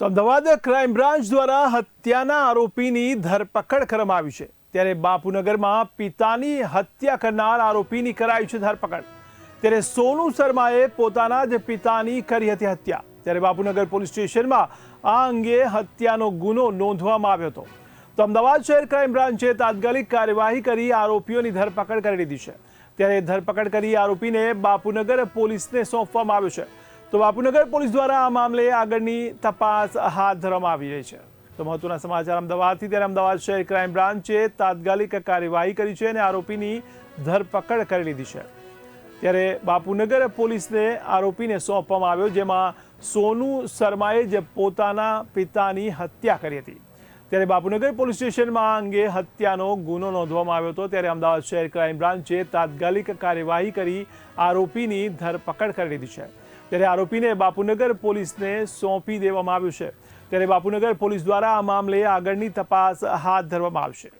તો Ahmedabad crime branch દ્વારા હત્યાના આરોપીની ધરપકડ કરવામાં આવી છે. ત્યારે બાપુનગરમાં પિતાની હત્યા કરનાર આરોપીની કરાઈ છે ધરપકડ. ત્યારે સોનુ શર્માએ પોતાના જ પિતાની કરી હતી હત્યા. ત્યારે બાપુનગર પોલીસ સ્ટેશનમાં આ અંગે હત્યાનો ગુનો નોંધવામાં આવ્યો હતો. તો અમદાવાદ શહેર ક્રાઇમ બ્રાન્ચે તાત્કાલિક કાર્યવાહી કરી આરોપીઓની ધરપકડ કરી લીધી છે. ત્યારે ધરપકડ કરી આરોપીને બાપુનગર પોલીસને સોંપવામાં આવ્યો છે. તો બાપુનગર પોલીસ દ્વારા આ મામલે આગળની તપાસ હાથ ધરવામાં આવી રહી છે. તો મહત્વના સમાચાર અમદાવાદથી, ત્યારે અમદાવાદ શહેર ક્રાઇમ બ્રાન્ચે તાત્કાલિક કાર્યવાહી કરી છે અને આરોપીની ધરપકડ કરી લીધી છે. ત્યારે બાપુનગર પોલીસને આરોપીને સોંપવામાં આવ્યો, જેમાં સોનુ શર્માએ જે પોતાના પિતાની હત્યા કરી હતી. ત્યારે બાપુનગર પોલીસ સ્ટેશનમાં અંગે હત્યાનો ગુનો નોંધવામાં આવ્યો હતો. ત્યારે અમદાવાદ શહેર ક્રાઇમ બ્રાન્ચે તાત્કાલિક કાર્યવાહી કરી આરોપીની ધરપકડ કરી લીધી છે. ત્યારે આરોપીને બાપુનગર પોલીસને સોંપી દેવામાં આવ્યું છે. ત્યારે બાપુનગર પોલીસ દ્વારા આ મામલે આગળની તપાસ હાથ ધરવામાં આવશે.